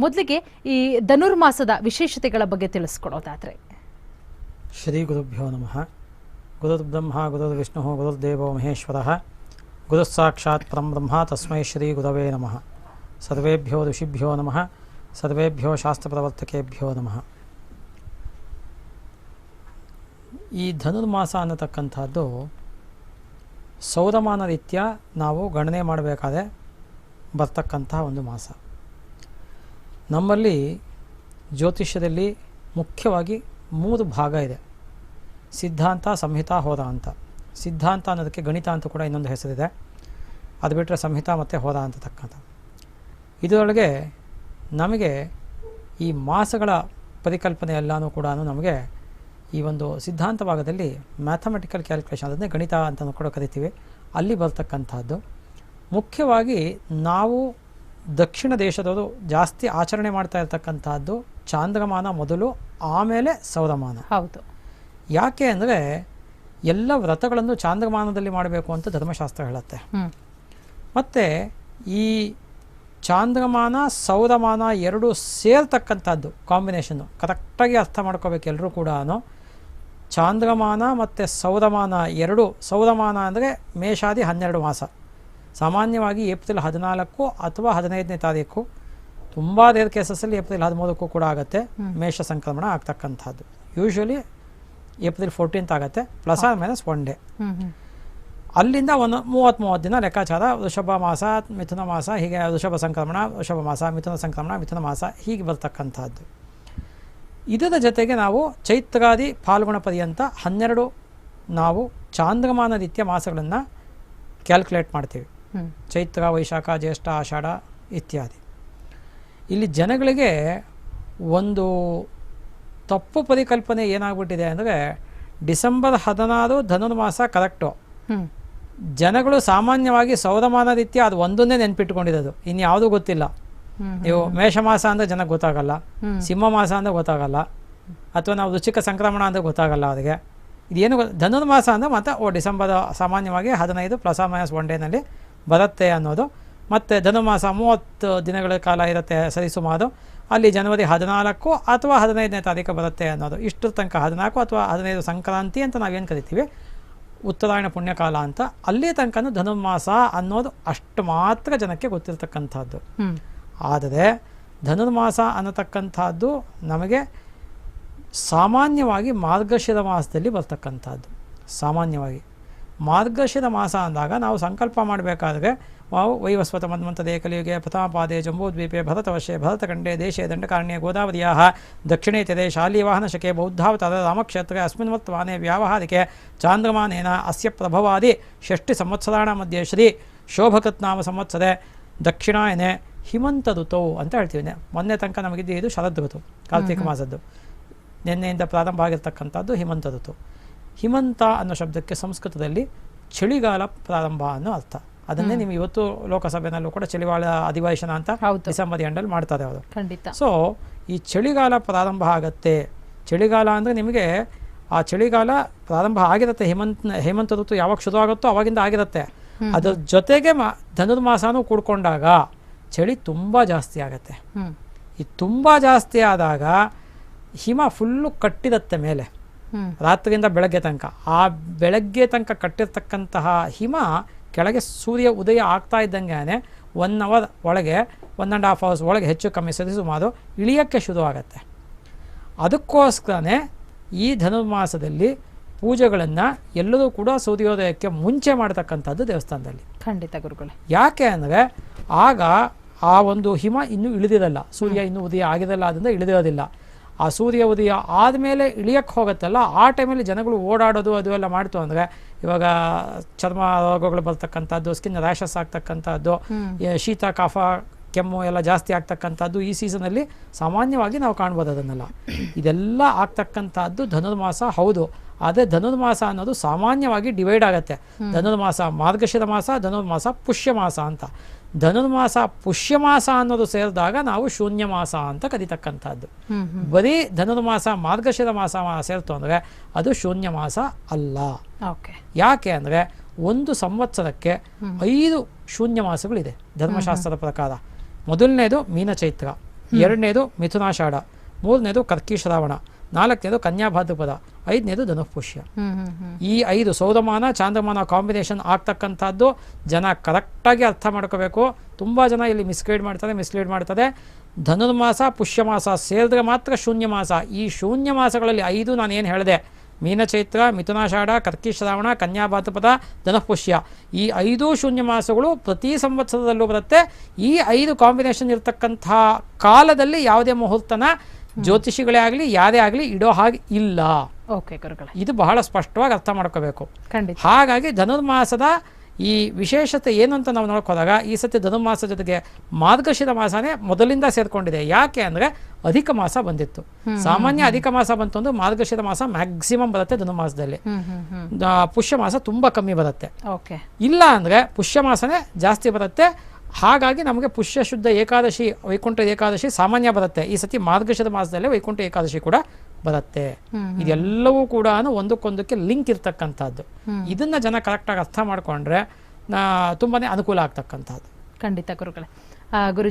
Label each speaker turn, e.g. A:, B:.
A: ಮೊದಲಿಗೆ ಈ ಧನುರ್ಮಾಸದ ವಿಶೇಷತೆಗಳ ಬಗ್ಗೆ ತಿಳಿಸ್ಕೊಡೋದಾದ್ರೆ.
B: ಶ್ರೀ ಗುರುಭ್ಯೋ ನಮಃ. ಗುರುರ್ಬ್ರಹ್ಮ, ಗುರುರ್ವಿಷ್ಣು, ಗುರುರ್ದೇವೋ ಮಹೇಶ್ವರ. ಗುರುಸ್ಸಾಕ್ಷಾತ್ ಪರಂ ಬ್ರಹ್ಮ ತಸ್ಮೈ ಶ್ರೀ ಗುರವೇ ನಮಃ. ಸರ್ವೇಭ್ಯೋ ಋಷಿಭ್ಯೋ ನಮಃ. ಸರ್ವೇಭ್ಯೋ ಶಾಸ್ತ್ರಪ್ರವರ್ತಕೇಭ್ಯೋ ನಮಃ. ಈ ಧನುರ್ಮಾಸ ಅನ್ನತಕ್ಕಂಥದ್ದು ಸೌರಮಾನ ರೀತ್ಯ ನಾವು ಗಣನೆ ಮಾಡಬೇಕಾದ್ರೆ ಬರ್ತಕ್ಕಂತಹ ಒಂದು ಮಾಸ. ನಮ್ಮಲ್ಲಿ ಜ್ಯೋತಿಷ್ಯದಲ್ಲಿ ಮುಖ್ಯವಾಗಿ ಮೂರು ಭಾಗ ಇದೆ. ಸಿದ್ಧಾಂತ, ಸಂಹಿತಾ, ಹೋದ ಅಂತ. ಸಿದ್ಧಾಂತ ಅನ್ನೋದಕ್ಕೆ ಗಣಿತ ಅಂತ ಕೂಡ ಇನ್ನೊಂದು ಹೆಸರಿದೆ. ಅದು ಬಿಟ್ಟರೆ ಸಂಹಿತ ಮತ್ತು ಹೋದ ಅಂತ ತಕ್ಕಂಥ. ಇದರೊಳಗೆ ನಮಗೆ ಈ ಮಾಸಗಳ ಪರಿಕಲ್ಪನೆ ಎಲ್ಲನೂ ಕೂಡ ನಮಗೆ ಈ ಒಂದು ಸಿದ್ಧಾಂತ ಭಾಗದಲ್ಲಿ ಮ್ಯಾಥಮೆಟಿಕಲ್ ಕ್ಯಾಲ್ಕುಲೇಷನ್ ಅದನ್ನೇ ಗಣಿತ ಅಂತಲೂ ಕೂಡ ಕರಿತೀವಿ. ಅಲ್ಲಿ ಬರ್ತಕ್ಕಂಥದ್ದು. ಮುಖ್ಯವಾಗಿ ನಾವು ದಕ್ಷಿಣ ದೇಶದವರು ಜಾಸ್ತಿ ಆಚರಣೆ ಮಾಡ್ತಾ ಇರ್ತಕ್ಕಂಥದ್ದು ಚಾಂದ್ರಮಾನ ಮೊದಲು ಆಮೇಲೆ ಸೌರಮಾನ.
A: ಹೌದು.
B: ಯಾಕೆ ಅಂದರೆ ಎಲ್ಲ ವ್ರತಗಳನ್ನು ಚಾಂದ್ರಮಾನದಲ್ಲಿ ಮಾಡಬೇಕು ಅಂತ ಧರ್ಮಶಾಸ್ತ್ರ ಹೇಳುತ್ತೆ. ಮತ್ತು ಈ ಚಾಂದ್ರಮಾನ ಸೌರಮಾನ ಎರಡೂ ಸೇರ್ತಕ್ಕಂಥದ್ದು ಕಾಂಬಿನೇಷನ್ನು ಕರೆಕ್ಟಾಗಿ ಅರ್ಥ ಮಾಡ್ಕೋಬೇಕು ಎಲ್ಲರೂ ಕೂಡ ಚಾಂದ್ರಮಾನ ಮತ್ತು ಸೌರಮಾನ ಎರಡು ಸೌರಮಾನ ಅಂದರೆ ಮೇಷಾದಿ ಹನ್ನೆರಡು ಮಾಸ. ಸಾಮಾನ್ಯವಾಗಿ ಏಪ್ರಿಲ್ ಹದಿನಾಲ್ಕು ಅಥವಾ ಹದಿನೈದನೇ ತಾರೀಕು ತುಂಬ ರೇರ್ ಕೇಸಸ್ಸಲ್ಲಿ ಏಪ್ರಿಲ್ ಹದಿಮೂರಕ್ಕೂ ಕೂಡ ಆಗುತ್ತೆ ಮೇಷ ಸಂಕ್ರಮಣ ಆಗ್ತಕ್ಕಂಥದ್ದು. ಯೂಶ್ವಲಿ ಏಪ್ರಿಲ್ ಫೋರ್ಟೀನ್ತ್ ಆಗುತ್ತೆ plus or minus one day ಅಲ್ಲಿಂದ ಒಂದು ಮೂವತ್ತು ಮೂವತ್ತು ದಿನ ಲೆಕ್ಕಾಚಾರ ವೃಷಭ ಮಾಸ ಮಿಥುನ ಮಾಸ ಹೀಗೆ ವೃಷಭ ಸಂಕ್ರಮಣ ವೃಷಭ ಮಾಸ ಮಿಥುನ ಸಂಕ್ರಮಣ ಮಿಥುನ ಮಾಸ ಹೀಗೆ ಬರ್ತಕ್ಕಂಥದ್ದು. ಇದರ ಜೊತೆಗೆ ನಾವು ಚೈತ್ರಾದಿ ಫಾಲ್ಗುಣ ಪರ್ಯಂತ ಹನ್ನೆರಡು ನಾವು ಚಾಂದ್ರಮಾನ ರೀತಿಯ ಮಾಸಗಳನ್ನು ಕ್ಯಾಲ್ಕುಲೇಟ್ ಮಾಡ್ತೀವಿ. ಚೈತ್ರ ವೈಶಾಖ ಜ್ಯೇಷ್ಠ ಆಷಾಢ ಇತ್ಯಾದಿ. ಇಲ್ಲಿ ಜನಗಳಿಗೆ ಒಂದು ತಪ್ಪು ಪರಿಕಲ್ಪನೆ ಏನಾಗ್ಬಿಟ್ಟಿದೆ ಅಂದರೆ ಡಿಸೆಂಬರ್ ಹದಿನಾರು ಧನುರ್ಮಾಸ ಕರೆಕ್ಟು ಜನಗಳು ಸಾಮಾನ್ಯವಾಗಿ ಸೌರಮಾನ ರೀತಿಯ ಅದು ಒಂದನ್ನೇ ನೆನ್ಪಿಟ್ಕೊಂಡಿರೋದು. ಇನ್ನು ಯಾವುದೂ ಗೊತ್ತಿಲ್ಲ. ನೀವು ಮೇಷಮಾಸ ಅಂದರೆ ಜನಕ್ಕೆ ಗೊತ್ತಾಗಲ್ಲ. ಸಿಂಹ ಮಾಸ ಅಂದರೆ ಗೊತ್ತಾಗಲ್ಲ. ಅಥವಾ ನಾವು ರುಚಿಕ ಸಂಕ್ರಮಣ ಅಂದರೆ ಗೊತ್ತಾಗಲ್ಲ ಅವರಿಗೆ. ಇದೇನು ಧನುರ್ಮಾಸ ಅಂದರೆ ಮತ್ತೆ ಓ ಡಿಸೆಂಬರ್ ಸಾಮಾನ್ಯವಾಗಿ ಹದಿನೈದು ಪ್ಲಸ್ ಮೈನಸ್ ಒನ್ ಡೇನಲ್ಲಿ ಬರುತ್ತೆ ಅನ್ನೋದು. ಮತ್ತು ಧನುಮಾಸ ಮೂವತ್ತು ದಿನಗಳ ಕಾಲ ಇರುತ್ತೆ ಸರಿಸುಮಾರು ಅಲ್ಲಿ ಜನವರಿ ಹದಿನಾಲ್ಕು ಅಥವಾ ಹದಿನೈದನೇ ತಾರೀಕು ಬರುತ್ತೆ ಅನ್ನೋದು. ಇಷ್ಟರ ತನಕ ಹದಿನಾಲ್ಕು ಅಥವಾ ಹದಿನೈದು ಸಂಕ್ರಾಂತಿ ಅಂತ ನಾವೇನು ಕರಿತೀವಿ? ಉತ್ತರಾಯಣ ಪುಣ್ಯಕಾಲ ಅಂತ. ಅಲ್ಲಿ ತನಕನೂ ಧನುರ್ಮಾಸ ಅನ್ನೋದು ಅಷ್ಟು ಮಾತ್ರ ಜನಕ್ಕೆ ಗೊತ್ತಿರತಕ್ಕಂಥದ್ದು. ಆದರೆ ಧನುರ್ಮಾಸ ಅನ್ನತಕ್ಕಂಥದ್ದು ನಮಗೆ ಸಾಮಾನ್ಯವಾಗಿ ಮಾರ್ಗಶಿರ ಮಾಸದಲ್ಲಿ ಬರ್ತಕ್ಕಂಥದ್ದು. ಸಾಮಾನ್ಯವಾಗಿ. ಮಾರ್ಗಶಿರ ಮಾಸ ಅಂದಾಗ ನಾವು ಸಂಕಲ್ಪ ಮಾಡಬೇಕಾದ್ರೆ ನಾವು ವೈವಸ್ವತ ಮನ್ವಂತದೆ ಕಲಿಯುಗೆ ಪ್ರಥಮಪಾದೆ ಜಂಬೂದ್ವೀಪೆ ಭರತವಶೆ ಭರತಖಂಡೆ ದೇಶೇ ದಂಡಕಾರಣ್ಯ ಗೋದಾವರಿಯ ದಕ್ಷಿಣೇ ತೆರೆ ಶಾಲಿವಾಹನ ಶಕೆ ಬೌದ್ಧಾವತಾರ ರಾಮಕ್ಷೇತ್ರ ಅಸ್ಮಿನ್ ವರ್ತಮಾನೆ ವ್ಯಾವಹಾರಿಕೆ ಚಾಂದ್ರಮಾನೇನ ಅಸ್ಯ ಪ್ರಭವಾದಿ ಷಷ್ಠಿ ಸಂವತ್ಸರಾಣ ಮಧ್ಯೆ ಶ್ರೀ ಶೋಭಕತ್ನಾಮ ಸಂವತ್ಸರೆ ದಕ್ಷಿಣಾಯನೆ ಹಿಮಂತ ಋತು ಅಂತ ಹೇಳ್ತೀವಿ. ಮೊನ್ನೆ ತನಕ ನಮಗಿದ್ದು ಇದು ಶರದ್ ಋತು ಕಾರ್ತಿಕ ಮಾಸದ್ದು. ನಿನ್ನೆಯಿಂದ ಪ್ರಾರಂಭ ಆಗಿರ್ತಕ್ಕಂಥದ್ದು ಹಿಮಂತ ಋತು. ಹಿಮಂತ ಅನ್ನೋ ಶಬ್ದಕ್ಕೆ ಸಂಸ್ಕೃತದಲ್ಲಿ ಚಳಿಗಾಲ ಪ್ರಾರಂಭ ಅನ್ನೋ ಅರ್ಥ. ಅದನ್ನೇ ನಿಮ್ಗೆ ಇವತ್ತು ಲೋಕಸಭೆನಲ್ಲೂ ಕೂಡ ಚಳಿಗಾಲ ಅಧಿವೇಶನ ಅಂತ. ಡಿಸೆಂಬರ್ ಎಂಡಲ್ಲಿ ಮಾಡ್ತಾರೆ ಅವರು.
A: ಖಂಡಿತ.
B: ಸೊ ಈ ಚಳಿಗಾಲ ಪ್ರಾರಂಭ ಆಗತ್ತೆ. ಚಳಿಗಾಲ ಅಂದರೆ ನಿಮಗೆ ಆ ಚಳಿಗಾಲ ಪ್ರಾರಂಭ ಆಗಿರುತ್ತೆ. ಹೇಮಂತ್ ಹೇಮಂತ ಋತು ಯಾವಾಗ ಶುರು ಆಗುತ್ತೋ ಅವಾಗಿಂದ ಆಗಿರುತ್ತೆ. ಅದ್ರ ಜೊತೆಗೆ ಮ ಧನುರ್ಮಾಸನೂ ಕೂಡ್ಕೊಂಡಾಗ ಚಳಿ ತುಂಬ ಜಾಸ್ತಿ ಆಗುತ್ತೆ. ಈ ತುಂಬ ಜಾಸ್ತಿ ಆದಾಗ ಹಿಮ ಫುಲ್ಲು ಕಟ್ಟಿರುತ್ತೆ ಮೇಲೆ. ರಾತ್ರಿಯಿಂದ ಬೆಳಗ್ಗೆ ತನಕ. ಆ ಬೆಳಗ್ಗೆ ತನಕ ಕಟ್ಟಿರ್ತಕ್ಕಂತಹ ಹಿಮ ಕೆಳಗೆ ಸೂರ್ಯ ಉದಯ ಆಗ್ತಾ ಇದ್ದಂಗೆ ಒನ್ ಅವರ್ ಒಳಗೆ ಒನ್ ಆ್ಯಂಡ್ ಹಾಫ್ ಅವರ್ಸ್ ಒಳಗೆ ಹೆಚ್ಚು ಕಮ್ಮಿ ಸರಿಸುಮಾರು ಇಳಿಯೋಕ್ಕೆ ಶುರುವಾಗತ್ತೆ. ಅದಕ್ಕೋಸ್ಕರನೇ ಈ ಧನುರ್ಮಾಸದಲ್ಲಿ ಪೂಜೆಗಳನ್ನು ಎಲ್ಲರೂ ಕೂಡ ಸೂರ್ಯೋದಯಕ್ಕೆ ಮುಂಚೆ ಮಾಡ್ತಕ್ಕಂಥದ್ದು ದೇವಸ್ಥಾನದಲ್ಲಿ.
A: ಖಂಡಿತ ಗುರುಗಳೇ.
B: ಯಾಕೆ ಅಂದರೆ ಆಗ ಆ ಒಂದು ಹಿಮ ಇನ್ನೂ ಇಳಿದಿರಲ್ಲ. ಸೂರ್ಯ ಇನ್ನೂ ಉದಯ ಆಗಿರಲ್ಲ ಅದರಿಂದ ಇಳಿದಿರೋದಿಲ್ಲ. ಆ ಸೂರ್ಯ ಉದಯ ಆದಮೇಲೆ ಇಳಿಯಕ್ಕೆ ಹೋಗುತ್ತಲ್ಲ ಆ ಟೈಮಲ್ಲಿ ಜನಗಳು ಓಡಾಡೋದು ಅದು ಎಲ್ಲ ಮಾಡ್ತು ಅಂದರೆ ಇವಾಗ ಚರ್ಮ ರೋಗಗಳು ಬರ್ತಕ್ಕಂಥದ್ದು ಸ್ಕಿನ್ ರ್ಯಾಷಸ್ ಆಗ್ತಕ್ಕಂಥದ್ದು ಶೀತ ಕಫ ಕೆಮ್ಮು ಎಲ್ಲ ಜಾಸ್ತಿ ಆಗ್ತಕ್ಕಂಥದ್ದು ಈ ಸೀಸನಲ್ಲಿ ಸಾಮಾನ್ಯವಾಗಿ ನಾವು ಕಾಣ್ಬೋದು ಅದನ್ನೆಲ್ಲ. ಇದೆಲ್ಲ ಆಗ್ತಕ್ಕಂಥದ್ದು ಧನುರ್ಮಾಸ ಹೌದು. ಆದರೆ ಧನುರ್ಮಾಸ ಅನ್ನೋದು ಸಾಮಾನ್ಯವಾಗಿ ಡಿವೈಡ್ ಆಗುತ್ತೆ. ಧನುರ್ಮಾಸ ಮಾರ್ಗಶಿರ ಮಾಸ ಧನುರ್ಮಾಸ ಪುಷ್ಯ ಮಾಸ ಅಂತ. ಧನುರ್ಮಾಸ ಪುಷ್ಯ ಮಾಸ ಅನ್ನೋದು ಸೇರಿದಾಗ ನಾವು ಶೂನ್ಯ ಮಾಸ ಅಂತ ಕರಿತಕ್ಕಂಥದ್ದು. ಬರೀ ಧನುರ್ಮಾಸ ಮಾರ್ಗಶಿರ ಮಾಸ ಸೇರ್ತು ಅಂದರೆ ಅದು ಶೂನ್ಯ ಮಾಸ ಅಲ್ಲ.
A: ಓಕೆ.
B: ಯಾಕೆ ಅಂದರೆ ಒಂದು ಸಂವತ್ಸರಕ್ಕೆ ಐದು ಶೂನ್ಯ ಮಾಸಗಳಿದೆ. ಧರ್ಮಶಾಸ್ತ್ರದ ಪ್ರಕಾರ. ಮೊದಲನೇದು ಮೀನಚೈತ್ರ ಎರಡನೇದು ಮಿಥುನಾಷಾಢ ಮೂರನೇದು ಕರ್ಕಿ ಶ್ರಾವಣ ನಾಲ್ಕನೇದು ಕನ್ಯಾಭಾದ್ರಪದ ಐದನೇದು ಧನುಪುಷ್ಯ ಈ ಐದು ಸೌರಮಾನ ಚಾಂದ್ರಮಾನ ಕಾಂಬಿನೇಷನ್ ಆಗ್ತಕ್ಕಂಥದ್ದು ಜನ ಕರೆಕ್ಟಾಗಿ ಅರ್ಥ ಮಾಡ್ಕೋಬೇಕು. ತುಂಬ ಜನ ಇಲ್ಲಿ ಮಿಸ್ಗೈಡ್ ಮಾಡ್ತಾರೆ ಮಿಸ್ಲೀಡ್ ಮಾಡ್ತಾರೆ. ಧನುರ್ಮಾಸ ಪುಷ್ಯಮಾಸ ಸೇರಿದ್ರೆ ಮಾತ್ರ ಶೂನ್ಯ ಮಾಸ ಈ ಶೂನ್ಯ ಮಾಸಗಳಲ್ಲಿ ಐದು ನಾನು ಏನು ಹೇಳಿದೆ ಮೀನಚೈತ್ರ ಮಿಥುನಾಷಾಢ ಕರ್ಕಿ ಶ್ರಾವಣ ಕನ್ಯಾ ಧನಃಪುಷ್ಯ. ಈ ಐದು ಶೂನ್ಯ ಮಾಸಗಳು ಪ್ರತಿ ಸಂವತ್ಸರದಲ್ಲೂ ಬರುತ್ತೆ. ಈ ಐದು ಕಾಂಬಿನೇಷನ್ ಇರತಕ್ಕಂಥ ಕಾಲದಲ್ಲಿ ಯಾವುದೇ ಮುಹೂರ್ತನ ಜ್ಯೋತಿಷಿಗಳೇ ಆಗಲಿ ಯಾರೇ ಆಗಲಿ ಇಡೋ ಹಾಗೆ ಇಲ್ಲ.
A: ಓಕೆ
B: ಇದು ಬಹಳ ಸ್ಪಷ್ಟವಾಗಿ ಅರ್ಥ ಮಾಡ್ಕೋಬೇಕು.
A: ಖಂಡಿತ.
B: ಹಾಗಾಗಿ ಧನುರ್ಮಾಸದ ಈ ವಿಶೇಷತೆ ಏನು ಅಂತ ನಾವು ನೋಡೋಕ್ಕೋದಾಗ ಈ ಸತಿ ಧನುಮಾಸ ಜೊತೆಗೆ ಮಾರ್ಗಶಿರ ಮಾಸನೇ ಮೊದಲಿಂದ ಸೇರ್ಕೊಂಡಿದೆ. ಯಾಕೆ ಅಂದರೆ ಅಧಿಕ ಮಾಸ ಬಂದಿತ್ತು. ಸಾಮಾನ್ಯ ಅಧಿಕ ಮಾಸ ಬಂತು ಅಂದ್ರೆ ಮಾರ್ಗಶಿರ ಮಾಸ ಮ್ಯಾಕ್ಸಿಮಮ್ ಬರುತ್ತೆ ಧನುಮಾಸದಲ್ಲಿ ಪುಷ್ಯ ಮಾಸ ತುಂಬ ಕಮ್ಮಿ ಬರುತ್ತೆ.
A: ಓಕೆ.
B: ಇಲ್ಲ ಅಂದರೆ ಪುಷ್ಯ ಮಾಸನೇ ಜಾಸ್ತಿ ಬರುತ್ತೆ. ಹಾಗಾಗಿ ನಮಗೆ ಪುಷ್ಯ ಶುದ್ಧ ಏಕಾದಶಿ ವೈಕುಂಠ ಏಕಾದಶಿ ಸಾಮಾನ್ಯ ಬರುತ್ತೆ. ಈ ಸತಿ ಮಾರ್ಗಶಿರ ಮಾಸದಲ್ಲೇ ವೈಕುಂಠ ಏಕಾದಶಿ ಕೂಡ ಬರುತ್ತೆ. ಇದೆಲ್ಲವೂ ಕೂಡ ಒಂದಕ್ಕೊಂದಕ್ಕೆ ಲಿಂಕ್ ಇರ್ತಕ್ಕಂಥದ್ದು. ಇದನ್ನ ಜನ ಕರೆಕ್ಟಾಗಿ ಅರ್ಥ ಮಾಡ್ಕೊಂಡ್ರೆ ತುಂಬಾನೇ ಅನುಕೂಲ ಆಗ್ತಕ್ಕಂಥದ್ದು.
A: ಖಂಡಿತ ಗುರುಗಳೇ. ಗುರುಜಿ